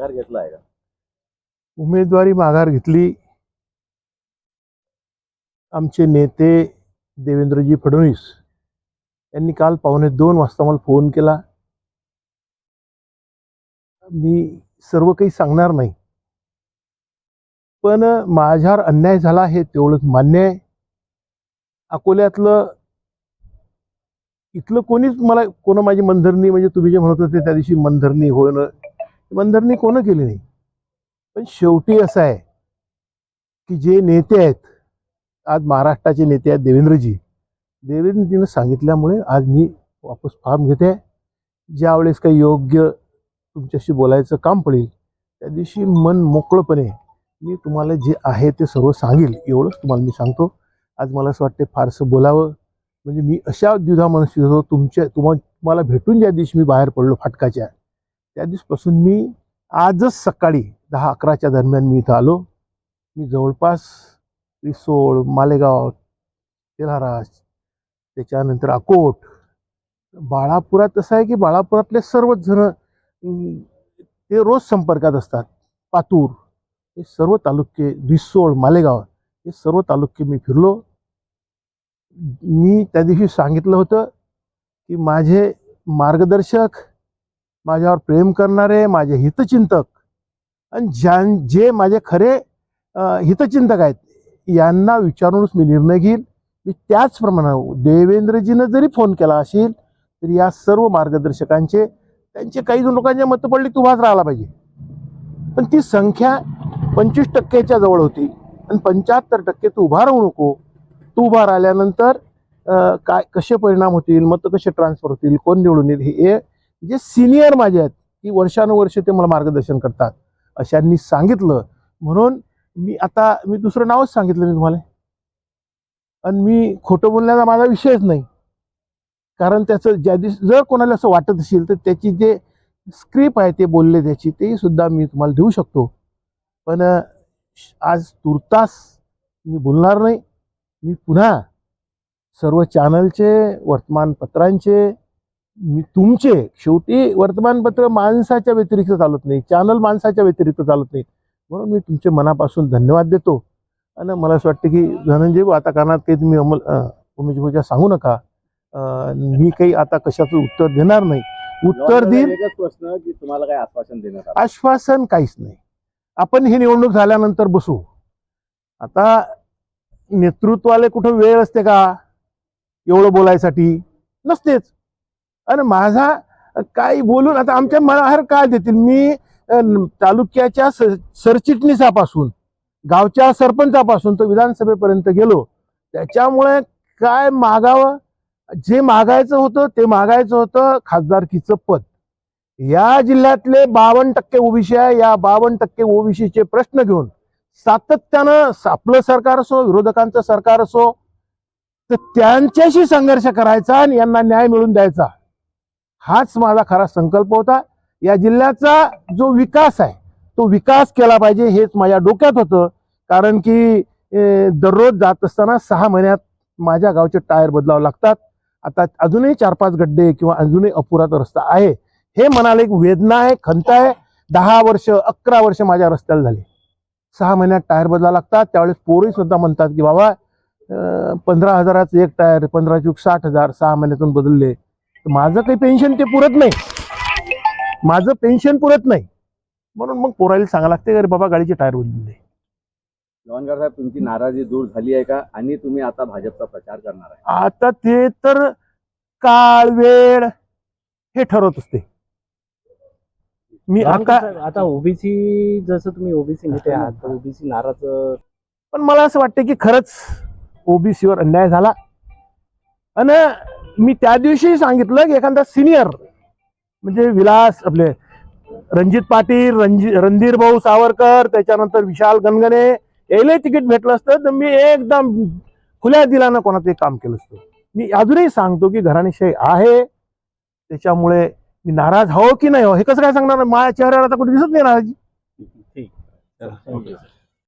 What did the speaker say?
माघार घेतला आहे का? उमेदवारी माघार घेतली. आमचे नेते देवेंद्रजी फडणवीस यांनी काल पावणे दोन वाजता मला फोन केला. मी सर्व काही सांगणार नाही. पण माझ्यावर अन्याय झाला हे तेवढंच मान्य आहे. अकोल्यातलं इथलं कोणीच मला कोण माझी मनधरणी म्हणजे तुम्ही जे म्हणत होते त्या दिवशी मनधरणी होणं मनधरणी कोणं केली नाही? पण शेवटी असं आहे की जे नेते आहेत आज महाराष्ट्राचे नेते आहेत देवेंद्रजी. देवेंद्रजीनं सांगितल्यामुळे आज मी वापस फॉर्म घेते. ज्यावेळेस काही योग्य तुमच्याशी बोलायचं काम पडेल त्या दिवशी मन मोकळंपणे मी तुम्हाला जे आहे ते सर्व सांगेल एवढंच तुम्हाला मी सांगतो. आज मला असं वाटते फारसं बोलावं. म्हणजे मी अशा द्विधा मनस्थित होतो तुमच्या तुम्हा तुम्हाला भेटून ज्या दिवशी मी बाहेर पडलो फाटकाच्या त्या दिवसपासून मी आजच सकाळी दहा अकराच्या दरम्यान मी इथं आलो. मी जवळपास रिसोड मालेगाव तेल्हारा त्याच्यानंतर अकोट. बाळापुरात असं आहे की बाळापुरातले सर्वच जण ते रोज संपर्कात असतात. पातूर हे सर्व तालुके रिसोड मालेगाव हे सर्व तालुके मी फिरलो. मी त्या दिवशी सांगितलं होतं की माझे मार्गदर्शक माझ्यावर प्रेम करणारे माझे हितचिंतक. आणि ज्यां जे माझे खरे हितचिंतक आहेत यांना विचारूनच मी निर्णय घेईन. मी त्याचप्रमाणे देवेंद्रजीनं जरी फोन केला असेल तरी या सर्व मार्गदर्शकांचे त्यांचे काही जण लोकांच्या मतं पडली तू उभाच राहिला पाहिजे. पण ती संख्या पंचवीस टक्क्याच्या जवळ होती. आणि पंच्याहत्तर टक्के तू उभा राहू नको. तू उभा राहिल्यानंतर काय कसे परिणाम होतील मतं कसे ट्रान्सफर होतील कोण निवडून येईल हे जे सिनियर माझे आहेत की वर्षानुवर्ष ते मला मार्गदर्शन करतात. अशांनी सांगितलं. म्हणून मी आता मी दुसरं नावच सांगितलं मी तुम्हाला. आणि मी खोटं बोलण्याचा माझा विषयच नाही. कारण त्याचं ज्या दिवशी जर कोणाला असं वाटत असेल तर त्याची जे स्क्रिप्ट आहे ते बोलले त्याची तेही सुद्धा मी तुम्हाला देऊ शकतो. पण आज तुर्तास मी बोलणार नाही. मी पुन्हा सर्व चॅनलचे वर्तमानपत्रांचे तुमचे शेवटी वर्तमानपत्र माणसाच्या व्यतिरिक्त चालत नाही चॅनल माणसाच्या व्यतिरिक्त चालत नाही. म्हणून मी तुमचे मनापासून धन्यवाद देतो. आणि मला असं वाटतं की धनंजय आता कानात काही तुम्ही अमल भाऊच्या सांगू नका. मी काही आता कशाचं उत्तर देणार नाही. उत्तर देईन. प्रश्न की तुम्हाला काय आश्वासन आलं. आश्वासन काहीच नाही. आपण ही निवडणूक झाल्यानंतर बसू. आता नेतृत्वाला कुठं वेळ असते का? एवढं बोलायसाठी नसतेच. आणि माझा काही बोलून आता आमच्या मनावर काय देतील? मी तालुक्याच्या सरचिटणीसापासून गावच्या सरपंचापासून तर विधानसभेपर्यंत गेलो. त्याच्यामुळे काय मागावं? जे मागायचं होतं ते मागायचं होतं खासदारकीचं पद. या जिल्ह्यातले बावन्न टक्के ओबीसी आहे. या बावन्न टक्के ओबीसीचे प्रश्न घेऊन सातत्यानं आपलं सरकार असो विरोधकांचं सरकार असो तर त्यांच्याशी संघर्ष करायचा आणि यांना न्याय मिळवून द्यायचा. हाच माझा खरा संकल्प होता. या जिल्ह्याचा जो विकास आहे तो विकास केला पाहिजे हेच माझ्या डोक्यात होतं. कारण की दररोज जात असताना सहा महिन्यात माझ्या गावचे टायर बदलावं लागतात. आता अजूनही चार पाच गड्डे किंवा अजूनही अपुरा तो रस्ता आहे. हे मनाला एक वेदना आहे खंत आहे. दहा वर्ष अकरा वर्ष माझ्या रस्त्याला झाले. सहा महिन्यात टायर बदला लागतात. त्यावेळेस पोरही सुद्धा म्हणतात की बाबा पंधरा हजाराचं एक टायर पंधरा चूक साठ हजार सहा महिन्यातून बदलले. माझं काही पेन्शन ते पुरत नाही. माझं पेन्शन पुरत नाही. म्हणून मग पोरायला सांगायला लागते अरे बाबा गाडीचे टायर बदलले जवानगार साहेब तुमची नाराजी दूर झाली आहे का? आणि तुम्ही आता भाजपचा प्रचार करणार आहे. आता ते तर काळ वेळ हे ठरवत असते. मी आता आता ओबीसी जसं तुम्ही ओबीसी नेते आहात तर ओबीसी नाराज पण मला असं वाटतं की खरंच ओबीसीवर अन्याय झाला. आणि मी त्या दिवशी सांगितलं की एखादा सिनियर म्हणजे विलास आपले रणजित पाटील रणजी रणधीर भाऊ सावरकर त्याच्यानंतर विशाल गणगणे यायला तिकीट भेटलं असतं तर मी एकदम खुल्या दिलानं कोणाचं काम केलं असतं. मी अजूनही सांगतो की घराणेशाही आहे त्याच्यामुळे मी नाराज हो की नाही हो हे कसं काय सांगणार? माझ्या चेहऱ्यावर आता कुठे दिसत नाही नाराजी. ठीक